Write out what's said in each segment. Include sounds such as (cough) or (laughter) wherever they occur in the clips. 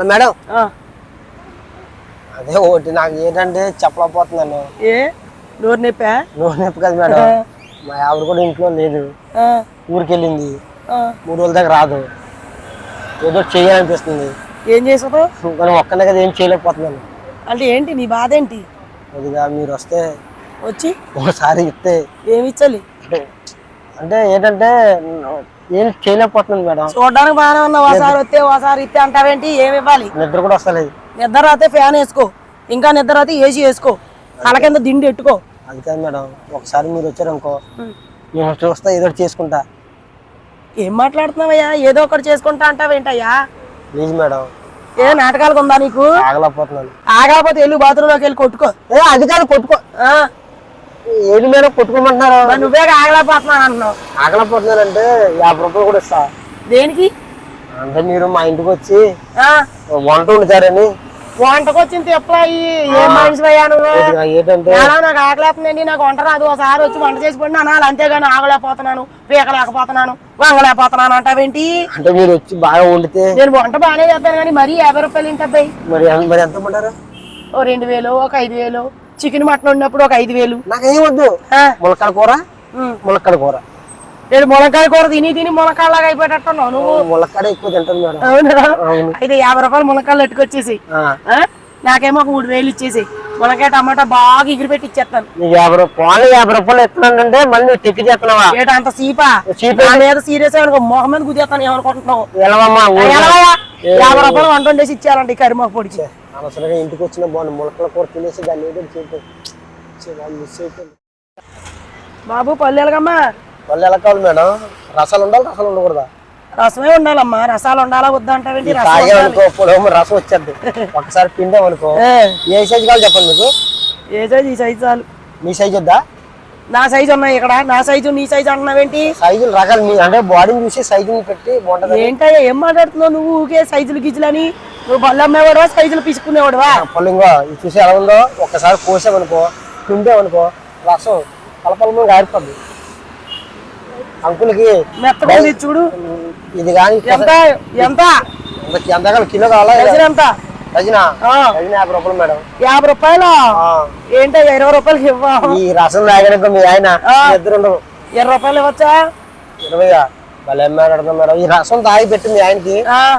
Hello madam. అదే ఒకటి నాకు ఏంటంటే చెప్పలేకపోతున్నాను. ఏ? నోరు నొప్పా? నువ్వు నొప్పి కదా మేడం. మా ఆవిడ కూడా ఇంట్లో లేదు. ఆ, ఊరికి వెళ్ళింది ఆ. మూడు రోజుల దాకా రాదు. ఏదో చేయాలనిపిస్తుంది. ఏం చేసావు? కానీ ఒక్కనే కదా ఏం చేయలేకపోతున్నాను. అంటే ఏంటి? నీ బాధ ఏంటి? కొద్దిగా మీరు వస్తే వచ్చి? ఒకసారి ఇస్తే ఏమి ఇచ్చాలి? అంటే ఏంటంటే ఏం చేయలేకపోతున్నాను మేడం. చూడడానికి బాగానే ఉన్నావు. ఒకసారి వస్తే ఒకసారి ఇస్తే అంటావేంటి? ఏమి ఇవ్వాలి? నిద్ర కూడా వస్తలేదు. నిద్ర రాతే ఫ్యాన్ వేసుకో. ఇంకా నిద్ర రాతే ఏసీ వేసుకో. తల కింద దిండి ఎట్టుకో అది కాదు మేడం ఒకసారి మీరు వచ్చారనుకో నేను చూస్తా ఏదో ఒకటి చేసుకుంటా. ఏం మాట్లాడుతున్నావయ్యా? ఏదో ఒకటి చేసుకుంటా అంటావేంటయ్యా? Please madam. ఏ నాటకాలకు ఉందా నీకు? ఆగలేకపోతున్నాను. ఆగకపోతే వెళ్ళు బాత్రూంలోకి వెళ్ళి కొట్టుకో. ఏ అది కాదు కొట్టుకో. ఆ, ఏది మేడం కొట్టుకోమంటున్నారు? నువ్వే ఆగలేకపోతున్నాను అంటున్నావు. ఆగలేకపోతున్నాను అంటే యాభై రూపాయలు కూడా ఇస్తా. దేనికి? అంటే మీరు మా ఇంటికి వచ్చి ఆ, వంట వండుతారని. వంటకు వచ్చిన తిప్పలాయి ఏం మనిషి ఏంటంటే? నాకు నాకు వంట రాదు. ఒకసారి వచ్చి వంట చేసి పడినా అనాలి. అంతేగాని ఆగలేకపోతున్నాను. పీకలేకపోతున్నాను. వంగలేకపోతున్నాను అంటావేంటి? అంటే మీరు వచ్చి బాగా వండితే? నేను వంట బాగానే చేస్తాను కానీ మరీ యాభై రూపాయలు ఏంటి అబ్బాయి? మరి మరి ఎంత పడ్డారు? ఓ రెండు వేలు ఒక ఐదు వేలు. చికెన్ మటన్ ఉన్నప్పుడు ఒక ఐదు వేలు. నాకేం వద్దు. ములక్కాడ కూర. ములక్కాడ కూర. నేను మునక్కాయ కూర తిని తిని మునక్కాయలాగా అయిపోయేటట్టున్నావు నువ్వు. ములక్కాడ ఎక్కువ తింటాను మేడం. అవునా? అయితే యాభై రూపాయలు మునక్కాయలు ఎట్టుకొచ్చేసి ఆ, నాకేమో ఒక మూడు వేలు ఇచ్చేసి మునక్కాయ టమాటా బాగా ఎగిరి పెట్టి ఇచ్చేస్తాను యాభై రూపాయలు యాభై రూపాయలు ఇస్తున్నానంటే మళ్ళీ టెక్కి చేస్తున్నావా? ఏటా అంత సీపా నా మీద సీరియస్ అనుకో మొహం మీద గుద్దేస్తాను ఏమనుకుంటున్నావు? యాభై రూపాయలు వంట వండేసి ఇచ్చారండి కరిమాకు పొడిచి అనవసరంగా ఇంటికి వచ్చిన బాగుంది ములక్కల కూర తినేసి దాన్ని ఏదో చేయటం మిస్ అయిపోయింది బాబు పల్లెలకమ్మా వాళ్ళు ఎలా కావాలి మేడం. రసాలు ఉండాలి రసాలు ఉండకూడదా? రసమే ఉండాలమ్మా. రసాలు ఉండాలా వద్దా అంటావేంటి రసం తాగామనుకో పొడవు రసం వచ్చేది (laughs) ఒకసారి పిండామనుకో ఏ, ఏ సైజు కావాలి చెప్పండి మీకు? ఏ సైజు? ఈ సైజు చాలు. మీ సైజు వద్దా? నా సైజు ఉన్నాయి ఇక్కడ. నా సైజు నీ సైజు అంటున్నావేంటి సైజులు రకాలు మీ అంటే బాడీని చూసి సైజుని పెట్టి బాగుంటుంది ఏంటయ్యా ఏం మాట్లాడుతున్నావు నువ్వు? ఊకే సైజులు గిజులని నువ్వు బళ్ళు అమ్మేవాడువా? సైజులు పిసుకునేవాడువా ఇంకో ఇది చూసి ఎలా ఉందో? ఒక్కసారి కోసామనుకో పిండామనుకో రసం కలపల గారిపోద్ది అంకులకి మెత్తగా చూడు. ఇది కానీ ఎంత? ఎంత? ఎంత కావాలి? కిలో కావాలా ఎంత? డజన్? యాభై రూపాయలు మేడం. యాభై రూపాయలు? ఏంటయ్యా ఇరవై రూపాయలకి ఇవ్వ? ఈ రసం తాగడానికి మీ ఆయన ఇద్దరు ఇరవై రూపాయలు ఇవ్వచ్చా? ఇరవైగా భలే మేడం. ఈ రసం తాగి పెట్టి మీ ఆయనకి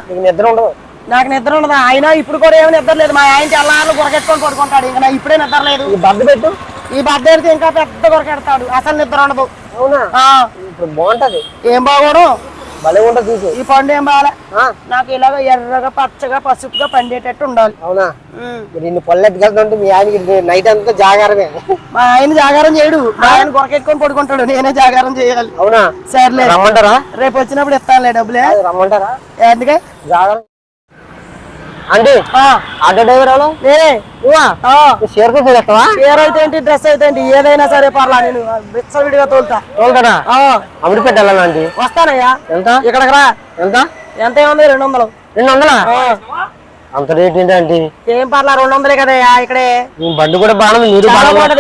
నీకు నిద్ర ఉండదు నాకు నిద్ర ఉండదు? ఆయన ఇప్పుడు కూడా ఏమి నిద్ర లేదు. మా ఆయన తెల్లారులు గురకెట్టుకొని పడుకుంటాడు. ఇంకా నాకు ఇప్పుడే నిద్ర లేదు. ఈ బద్ద పెట్టు. ఈ బద్దెడితే ఇంకా పెద్ద గురకెడతాడు. అసలు నిద్ర ఉండదు. అవునా? ఆ, ఇప్పుడు బాగుంటది. ఏం బాగోడు? భలే ఉంటది చూసి ఈ పండు ఏం బాగాలే. నాకు ఇలాగ ఎర్రగా పచ్చగా పసుపుగా పండేటట్టు ఉండాలి. అవునా? పళ్ళు ఎట్టుకెళ్తుంటే మీ ఆయనకి నైట్ అంతా జాగారమే. మా ఆయన జాగారం చేయడు. మా ఆయన గురకెట్టుకొని పడుకుంటాడు. నేనే జాగారం చేయాలి. అవునా? సర్లే. రమ్మంటారా? రేపు వచ్చినప్పుడు ఇస్తానులే డబ్బులే. రమ్మంటారా? ఎందుకే? జాగారం అంటే ఆ, ఆటో డ్రైవర్ ఎవరు? నేనే నువ్వా షేర్ కూడా చేస్తావా చీర అయితే ఏంటి డ్రెస్ అయితే ఏంటి ఏదైనా సరే పర్లా నేను విచ్చలవిడిగా తోలుతా. తోలుతాడా అమరి పెట్టాలండి వస్తానయ్యా. ఎంత? ఇక్కడికి రా. ఎంత? ఎంత ఏముంది? రెండు వందలు. రెండు వందలా? అంత రేట్ ఏంటంటే ఏం పర్లా రెండు వందలే కదయ్యా ఇక్కడే. బండి కూడా బాగా మీరు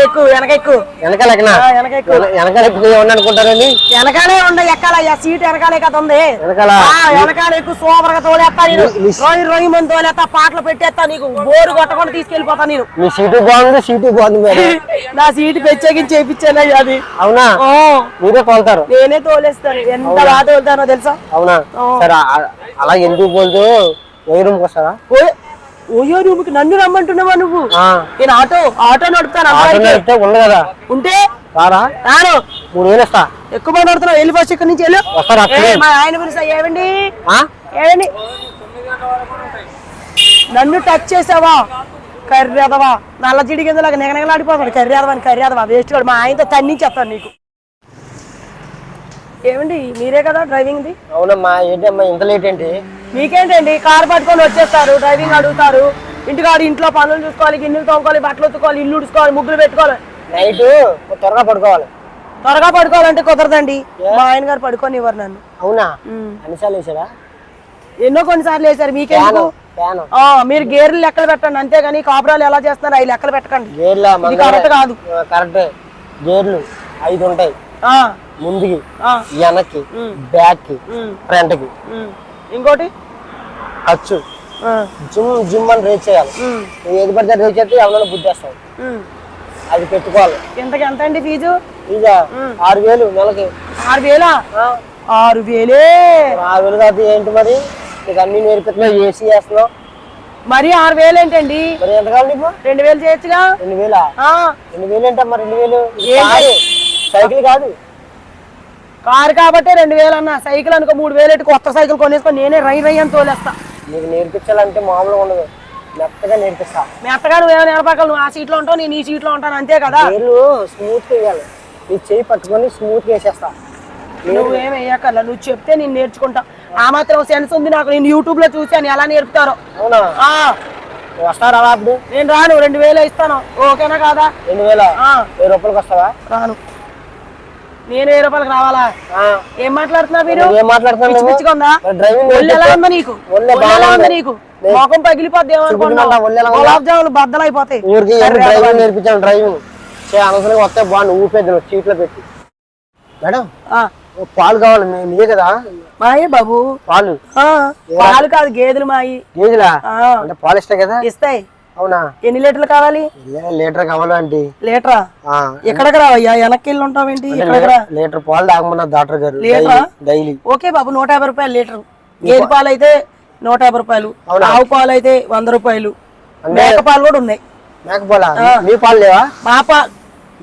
ఎక్కువ వెనక ఎక్కువ వెనకాల వెనకాల ఎక్కువ ఏమన్నా అనుకుంటారని వెనకాలే ఉండే ఎక్కాలయ్యా సీట్ వెనకాలే కదా ఉంది. వెనకాల? ఆ, వెనకాల ఎక్కువ సూపర్గా తోలేస్తా నేను. రోజు రోజు మంది తోలేస్తా పాటలు పెట్టేస్తా నీకు బోరు కొట్టకుండా తీసుకెళ్ళిపోతా నేను. మీ సీటు బాగుంది సీటు బాగుంది (laughs) నా సీటు పెచ్చేకి చేపించానయ్యా అది. అవునా? మీరే తోలుతారు? నేనే తోలేస్తాను. ఎంత బాగా తోలుతానో తెలుసా? అవునా. సరే అలా ఎందుకు పోల్తూ ఏ రూమ్కి వస్తారా ఓయో రూమ్కి నన్ను రమ్మంటున్నావా నువ్వు? నేను ఆటో ఆటో నడుపుతాను ఉంది కదా. ఉంటే? రారా? రాను. మూడు వేలు ఇస్తా. ఎక్కువ మాట్లాడుతున్నావు వెళ్ళి ఫస్ట్ ఇక్కడి నుంచి వెళ్ళు. వస్తారా ఏ, మా ఆయన ఏమండి ఆ? ఏమండి నన్ను టచ్ చేసావా? కర్రేదవా నల్ల జిడి కిందలాగా నిగనగలాడిపోతాడు. కర్రేదవా అని కర్రేదవా వేస్ట్ మా ఆయనతో తన్నించేస్తాను నీకు. ఏమండి మీరే కదా డ్రైవింగ్ది? అవునమ్మా ఏంటమ్మా ఇంత లేట్ ఏంటి? మీకేంటండి కారు పట్టుకొని వచ్చేస్తారు డ్రైవింగ్ అడుగుతారు. ఇంటికాడు ఇంట్లో పనులు చూసుకోవాలి గిన్నెలు తోముకోవాలి బట్టలు ఉతుకోవాలి ఇల్లు ఉడుచుకోవాలి ముగ్గులు పెట్టుకోవాలి. నైట్ త్వరగా పడుకోవాలి. త్వరగా పడుకోవాలంటే కుదరదండి. మా ఆయన గారు పడుకొని ఇవ్వరు నన్ను. అవునా. అన్నిసార్లు వేసారా ఎన్నో కొన్నిసార్లు వేసారు మీకెందుకు? ఆ, మీరు గేర్లు లెక్కలు పెట్టండి అంతేగాని కాపురాలు ఎలా చేస్తున్నారు అవి లెక్కలు పెట్టకండి. కరెక్ట్ కాదు. కరెక్టే. గేర్లు ఐదు ఉంటాయి ఆ, ముందుకి వెనక్కి బ్యాక్ ఫ్రంట్కి. ఇంకోటి? ఖర్చు. జిమ్ జిమ్ అని రేట్ చేయాలి. ఏది పడితే రేట్ చేస్తే ఎవరైనా బుద్ధేస్తావు. అది పెట్టుకోవాలి. ఇంతకి ఎంత అండి ఫీజు? ఇక ఆరు వేలు నెలకి. ఆరు వేలా? ఆరు వేలే. ఆరు వేలు కాదు ఏంటి మరి? నీకు అన్ని నేర్పిస్తున్నావు ఏసీ వేస్తున్నావు మరి ఆరు వేలు ఏంటండి? మరి ఎంత కావాలి నీకు? రెండు వేలు చేయొచ్చుగా? రెండు వేలా? రెండు వేలు ఏంటమ్మా రెండు వేలు? ఇది. సైకిల్ కాదు. కారు కాబట్టి రెండు వేలు అన్న సైకిల్ అనుకో మూడు వేలు ఎట్టు కొత్త సైకిల్ కొనేసుకొని నేనే రై రై అని తోలేస్తా. నీకు నేర్పించాలంటే మామూలుగా ఉండదు. మెత్తగా నేర్పిస్తా. మెత్తగా నువ్వేమో నిలబడగలవు నువ్వు ఆ సీట్లో ఉంటావు నేను ఈ సీట్లో ఉంటాను అంతే కదా? వేలు స్మూత్గా వేయాలి నీ చేయి పట్టుకొని స్మూత్ వేసేస్తా నువ్వేం వేయక్కర్లా నువ్వు చెప్తే నేను నేర్చుకుంటా. ఆ మాత్రం సెన్స్ ఉంది నాకు నేను యూట్యూబ్లో చూసాను ఎలా నేర్పుతారో. అవునా? వస్తారా అప్పుడు? నేను రాను రెండు వేలు ఇస్తాను. ఓకేనా కాదా? రెండు వేల? వెయ్యి రూపాయలకి వస్తావా? రాను. నేను వెయ్యి రూపాయలకు రావాలా? ఏం మాట్లాడుతున్నా మీరు ఏం డ్రైవింగ్ ఎలా ఉందా నీకు? ఎలా ఉందా. నీకు? మొఖం పగిలిపోద్ది? గులాబ్ జాములు బద్దలైపోతాయి. ఊరికి డ్రైవింగ్ నేర్పించాను డ్రైవింగ్. అనవసరంగా వస్తే బాగుంది ఊపేద్దు సీట్లో పెట్టి. మేడం పాలు కావాలి మీ- మీయే కదా? మాయే బాబు. పాలు? పాలు కాదు గేదెలు మాయి. గేదెలా? అంటే పాలు ఇస్తాయి కదా? ఇస్తాయి. అవునా? ఎన్ని లీటర్లు కావాలి? లీటర్ కావాలా ఆంటీ. లీటరా? ఎక్కడికి రావయ్యా? వెనక్కి వెళ్ళి ఉంటావేంటి? లీటర్ పాలు తాగమన్నారు డాక్టర్ గారు. లీటరా? డైలీ ఓకే బాబు నూట యాభై రూపాయలు లీటర్. గేదె పాలు అయితే నూట యాభై రూపాయలు? ఆవు పాలు అయితే వంద రూపాయలు. మేక పాలు కూడా ఉన్నాయి. మేకపోలా మీ పాలు లేవా? మా పా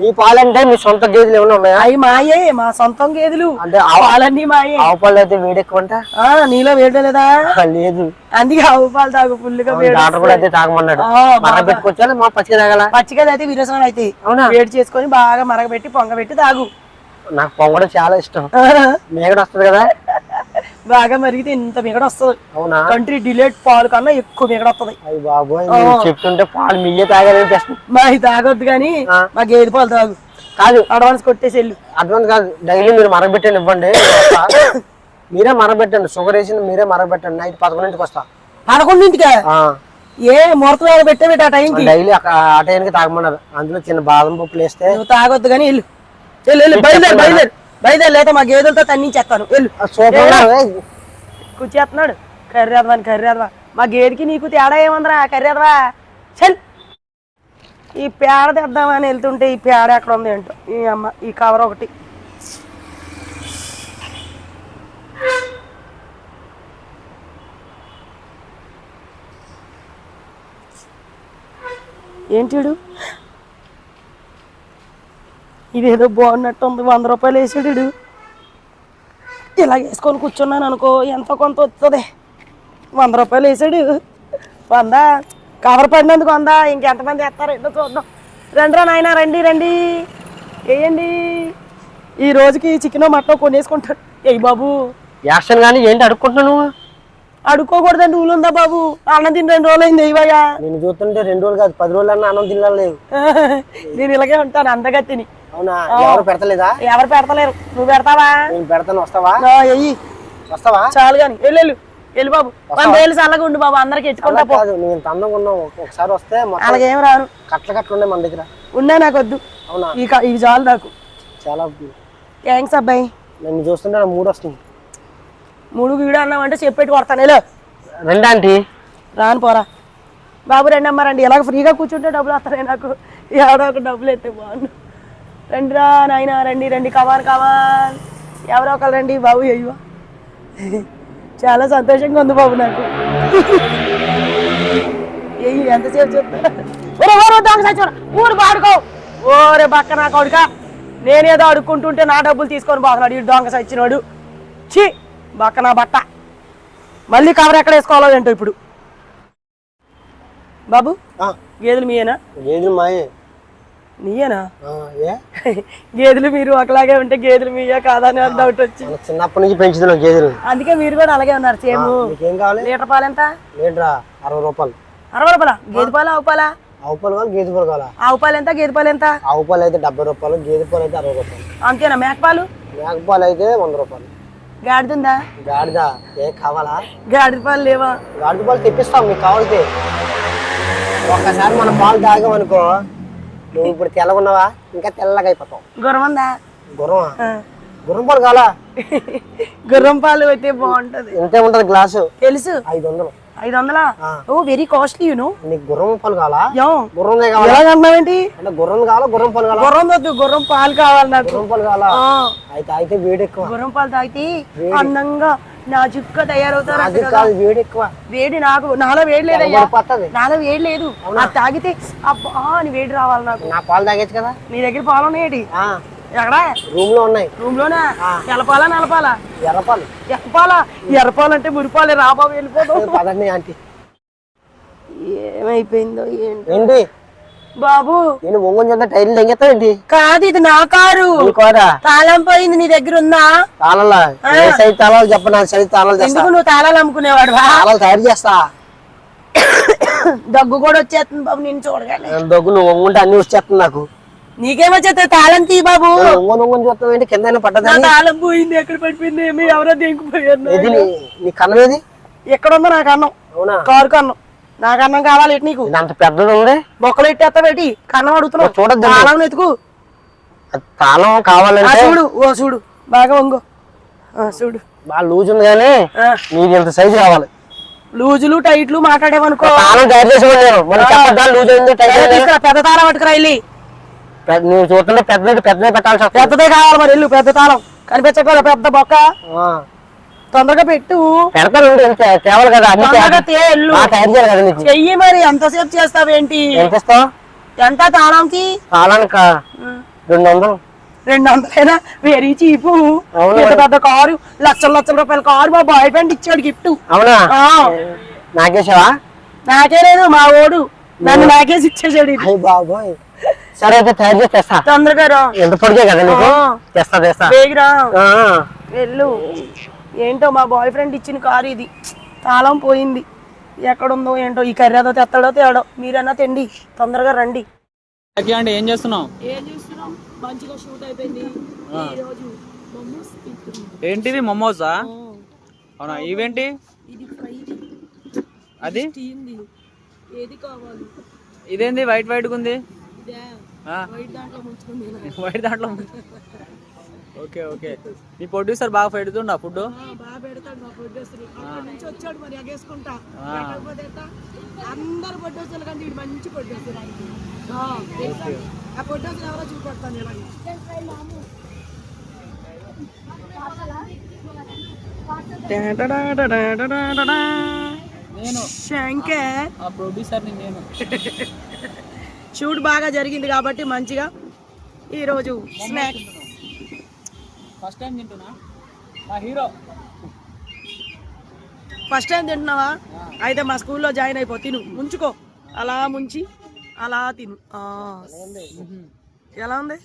మీ పాలు అంటే మీ సొంత గేదెలు ఏమైనా ఉన్నాయా? అవి మాయే మా సొంతం గేదెలు. అంటే ఆవు పాలన్నీ మాయే. ఆవు పాలు అయితే వేడెక్కువ అంట ఆ నీలో వేయడం లేదా లేదు. అందుకే ఆవు పాలు తాగు ఫుల్గా డాక్టర్ కూడా అయితే తాగమన్నాడు. మరగ పెట్టుకొచ్చా మా పచ్చిగా తాగల? పచ్చిగా అయితే విరోచనాలు అయితే. అవునా? వేడి చేసుకొని బాగా మరగబెట్టి పొంగబెట్టి తాగు. నాకు పొంగడం చాలా ఇష్టం. మేగడ వస్తుంది కదా? బాగా మరిగితే ఇంత మిగడ వస్తుంది. అవునా? కంట్రీ డిలేట్ పాలు కన్నా ఎక్కువ మిగడ వస్తుంది. మీరు చెప్తుంటే పాలు మిల్లే తాగాలనిపిస్తుంది మా ఇది తాగొద్దు కానీ. మా గేదె పాలు తాగు. కాదు. అడ్వాన్స్ కొట్టేసి వెళ్ళు. అడ్వాన్స్ కాదు. డైలీ మీరు మరగబెట్టండి ఇవ్వండి. మీరే మరగబెట్టండి. షుగర్ వేసింది మీరే మరగబెట్టండి. నైట్ పదకొండింటికి వస్తా. పదకొండింటికా? ఏ ముహూర్తం పెట్టే ఆ టైంకి డైలీ ఆ టైంకి తాగమన్నారు. అందులో చిన్న బాదం పప్పులు వేస్తే నువ్వు తాగొద్దు కానీ వెళ్ళు. వెళ్ళు వెళ్ళు బయలుదేరు బయలుదేరు. బయలుదేరు లేకపోతే మా గేదెలతో తన్నించేస్తాను వెళ్ళు. కూర్చేస్తున్నాడు. కర్రేదవా కర్రేదవా మా గేదెకి నీకు తేడా ఏముందిరా? కర్రేదవా చల్. ఈ పేడ తెద్దామని వెళ్తుంటే ఈ పేడ ఎక్కడ ఉంది ఏంటో? ఈ అమ్మ ఈ కవర్ ఒకటి. ఏంటి వీడు? ఇదేదో బాగున్నట్టు ఉంది వంద రూపాయలు వేసాడు వీడు. ఇలా వేసుకొని కూర్చున్నాను అనుకో ఎంతో కొంత వస్తుంది వంద రూపాయలు వేసాడు. వంద. కవర్ పడినందుకు వంద. ఇంకెంతమంది వేస్తారు ఏంటో చూద్దాం. రండిరా నాయన రండి రండి. వేయండి. ఈ రోజుకి చికెన్ మటన్ కొనేసుకుంటాడు. ఏ బాబు. యాక్షన్ కానీ ఏంటి అడుక్కుంటున్నావు నువ్వు అడుక్కోకూడదని రూల్ ఉందా బాబు? అన్నం తిని రెండు రోజులు అయింది ఇవయ్యా నేను చూస్తుంటే రెండు రోజులు కాదు పది రోజులు అన్నా అన్నం తినలేదు (laughs) నేను ఇలాగే ఉంటాను అందగా తిని. అవునా? ఎవరు పెడతలేదా? ఎవరు పెడతలేరు. నువ్వు పెడతావా? నేను పెడతాను వస్తావా? ఎయ్యి. వస్తావా? చాలు కానీ వెళ్ళు వెళ్ళు. బాబు. వంద వేలు చల్లగా ఉండు బాబు అందరికి అలా కాదు నువ్వు ఇంత అందంగా ఉన్నావు ఒక- ఒకసారి వస్తే అలాగేం రాను. కట్ల కట్లు ఉన్నాయి మన దగ్గర. ఉన్నా నాకు వద్దు అవునా ఇవి చాలు నాకు. చాలా థ్యాంక్స్ అబ్బాయి. నన్ను చూస్తుంటే మూడు వస్తుంది మూడు వీడియో అన్నామంటే చెప్పేటి కొడతాను. వెళ్ళు రెండు ఆంటీ. రాను పోరా. బాబు రండి అమ్మ రండి ఎలాగ ఫ్రీగా కూర్చుంటే డబ్బులు వస్తాయి నాకు. ఎవడో ఒక డబ్బులు ఎత్తే బాగుండు. రండి రా నాయన రండి రండి. కమాన్ కమాన్ ఎవరో ఒకరు రండి. బాబు అయ్యో. చాలా సంతోషంగా ఉంది బాబు నాకు. ఏయ్ ఎంతసేపు చెప్తా ఒరే ఓరే దొంగ సచ్చిన ఊరు పాడుకో ఓరే బక్క నా కొడుక. నేనేదో అడుక్కుంటుంటే నా డబ్బులు తీసుకొని పోతున్నాడు ఈ దొంగ సచ్చినోడు. ఛీ. బక్క నా బట్ట. మళ్ళీ కవర్ ఎక్కడ వేసుకోవాలో ఏంటో ఇప్పుడు. బాబు గేదెలు మీయేనా? గేదెలు మాయే. నీయేనా? ఏ? గేదెలు మీరు ఒకలాగే ఉంటే గేదెలు మీయా కాదా అని డౌట్ వచ్చి. చిన్నప్పటి నుంచి పెంచుతున్నాం గేదెలు. అందుకే మీరు కూడా అలాగే ఉన్నారు సేమ్. మీకేం కావాలి? లీటర్ పాలు ఎంత? ఏంట్రా అరవై రూపాయలు. అరవై రూపాయల? గేదె పాలు ఆవు పాలా? ఆవు పాలు కావాలి గేదె పాలు కావాలా? ఆవు పాలు ఎంత గేదె పాలు ఎంత? ఆవు పాలు అయితే డెబ్బై రూపాయలు గేదె పాలు అయితే అరవై రూపాయలు. అంతేనా? మేక పాలు? మేక పాలు అయితే వంద రూపాయలు. గాడిదుందా? గాడిద. ఏ కావాలా? గాడిద పాలు లేవా? గాడిద పాలు తెప్పిస్తాం మీకు కావాలితే ఒక్కసారి మన పాలు తాగామనుకో నువ్వు ఇప్పుడు తెల్లగున్నావా? ఇంకా తెల్లగా అయిపోతావు. గుర్రం ఉందా? గుర్రం పాలు కావాలా? గుర్రం పాలు అయితే బాగుంటది. ఎంతే ఉంటది గ్లాసు. తెలుసు? ఐదు వందలు. ఐదు వందలా. ఓ వెరీ కాస్ట్లీ యూను నీకు గుర్రం పాలు కావాలా? గుర్రం అంటే గుర్రం కావాలా గుర్రం పాలు కావాలా? గుర్రం వద్దు గుర్రం పాలు కావాలి నాకు. గుర్రం పాలు కావాలా? ఆ, అయితే అయితే వేడి ఎక్కువ. గుర్రం పాలు తాగితే అందంగా నా చుక్క తయారవుతారు వేడి ఎక్కువ. వేడి నాకు నాలో వేడి లేదయ్యా. నాలో వేడి లేదు. అది తాగితే అబ్బా అని వేడి రావాలి నాకు. నా పాలు తాగేచ్చు కదా? నీ దగ్గర పాలు ఉన్నాయేటి? ఆ. ఎక్కడ? రూమ్లో ఉన్నాయి. రూమ్ లోనా ఎలపాలా నలపాలా? ఎర్రపాలు ఎలపాలా? ఎరపాలంటే మురిపాలే రాబాబు వెళ్ళిపోతాం (laughs) పదండి ఆంటీ. ఏమైపోయిందో ఏంటి? బాబు. నేను ఒంగొని చూద్దా టైర్లు ఏంటి? కాదు ఇది నా కారు. కోరా? తాళం పోయింది నీ దగ్గర ఉందా? తాళాలా? ఏ సైజ్ తాళాలు చెప్ప నా సైజ్ తాళాలు ఎందుకు నువ్వు తాళాలు అమ్ముకునేవాడు తాళాలు తయారు చేస్తా. (coughs) దగ్గు కూడా వచ్చేస్తుంది బాబు నేను చూడగానే. దగ్గు నువ్వు ఒంగుంటే అన్ని వచ్చేస్తుంది నాకు. నీకేమొచ్చే తాళం తీ బాబు. ఒంగొని ఏంటి? కింద తాళం పోయింది ఎక్కడ పడిపోయింది ఏమి? ఎవరో దింగిపోయారు ఏది నీ నీ కన్నం ఏది? ఎక్కడ ఉందో నాకు అన్నం కారు కన్నం. నాకు అన్నం కావాలి ఎటు నీకు? ఇది అంత పెద్దది ఉంది. బొక్కలు ఎట్టేస్తా పెట్టి కన్నం అడుగుతున్నావు. చూడొద్దు తాళం ఎత్తుకు తాళం ఆ, కావాలంటే చూడు ఓ చూడు. బాగా వంగు. ఆ, చూడు. బాగా లూజ్ ఉంది కానీ నీకు ఇంత సైజు కావాలి. లూజులు టైట్లు మాట్లాడేవనుకో. తాళం తయారు చేసి లూజ్ అయింది పెద్ద తాళం పట్టుకురా వెళ్ళి. నువ్వు చూస్తుంటే పెద్ద పెద్ద పెట్టాల్సి వస్తుంది. పెద్దదే కావాలి మరి ఇల్లు పెద్ద తాళం. కనిపించకపోతే పెద్ద బొక్క. ఆ. తొందరగా పెట్టు. పెడతాను తేవాలి కదా చెయ్యి మరి. ఎంతసేపు చేస్తావేంటి? ఎంత ఇస్తావు ఎంత తాళంకి? తాళానికి రెండు వందలు రెండు వందలైనా వెరీ చీపు. పెద్ద పెద్ద కారు. లక్షల లక్షల రూపాయల కారు. మా బాయ్ ఫ్రెండ్ ఇచ్చాడు గిఫ్ట్ అవునా? నాకేసావా? నాకే లేదు మా ఓడు. నన్ను నాకేసి ఇచ్చేసాడు బాబోయ్. సరే అయితే తయారు చేసి తెస్తా. తొందరగా రా. ఎంత పొడిగే కదా నీకు. తెస్తా తెస్తా. వేగిరా. వెళ్ళు. ఏంటో మా బాయ్ ఫ్రెండ్ ఇచ్చిన కారు ఇది. తాళం పోయింది. ఎక్కడుందో ఏంటో ఈ కర్రీ ఏదో తెస్తాడో తేడో. మీరన్నా తిండి. తొందరగా రండి. అండి ఏం చేస్తున్నావు? ఏం చేస్తున్నాం? మంచిగా షూట్ అయిపోయింది. ఈ రోజు మమ్మూస్ తింటున్నాం. ఏంటిది మొమోసా అవునా ఇవేంటి? ఇది ఫ్రై. అది? తీయింది ఏది కావాలి? ఇదేంది? వైట్ వైట్ ఉంది ఇదే. వైట్ దాంట్లో ఓకే ఓకే. మీ ప్రొడ్యూసర్ బాగా పెడుతుండా ఫుడ్ బాగా పెడతాడు మా ప్రొడ్యూసర్. అక్కడ నుంచి వచ్చాడు మరి ఎగేసుకుంటా? అందరు ప్రొడ్యూసర్ల కంటే మంచి ప్రొడ్యూసర్ ఆ, తెలుసా? ఆ ప్రొడ్యూసర్ ఎవరో చూపెడతాను ఇలాగే నేను. శంకర్. ఆ ప్రొడ్యూసర్ని నేను. (laughs) షూట్ బాగా జరిగింది కాబట్టి మంచిగా ఈరోజు స్నాక్స్. ఫస్ట్ టైం తింటున్నా? మా హీరో. ఫస్ట్ టైం తింటున్నావా? అయితే మా స్కూల్లో జాయిన్ అయిపో తిను ముంచుకో. అలా ముంచి అలా తిను. ఎలా ఉంది?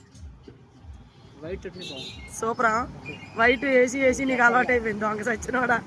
సూపరా. వైట్ వేసి వేసి నీకు అలవాటు అయిపోయింది దొంగ సచ్చినోడా.